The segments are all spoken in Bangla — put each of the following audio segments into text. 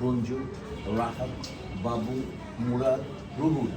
রঞ্জু রাহাত, বাবু, মুরাদ রুহুল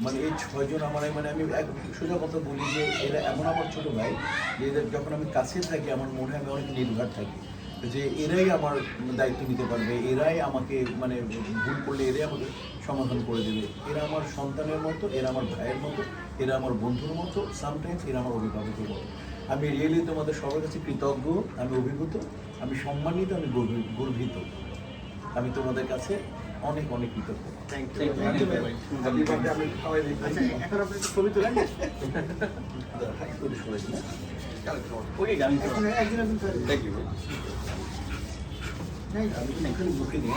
মানে এই ছয়জন আমার মানে আমি এক সোজা কথা বলি যে এরা এমন আমার ছোট ভাই যে এদের যখন আমি কাছে থাকি, আমার মনে আমি অনেক নির্ভর থাকি। যে এরাই আমার দায়িত্ব নিতে পারবে, এরাই আমাকে মানে ভুল করলে এরাই আমাকে সমাধান করে দেবে। এরা আমার সন্তানের মতো, এরা আমার ভাইয়ের মতো, এরা আমার বন্ধুর মতো সামটাইমস এরা আমার অভিভাবকের মতো। আমি রিয়েলি তোমাদের সবার কাছে কৃতজ্ঞ, আমি অভিভূত, আমি সম্মানিত, আমি গর্বি- গর্বিত। আমি তোমাদের কাছে অনেক অনেক কৃতজ্ঞ। থ্যাংক ইউ আমি দিই। আচ্ছা এখন আপনি ছবি তুলেন? ওকে গান থ্যাংক ইউ আমি তো এখানে মুখে নিয়ে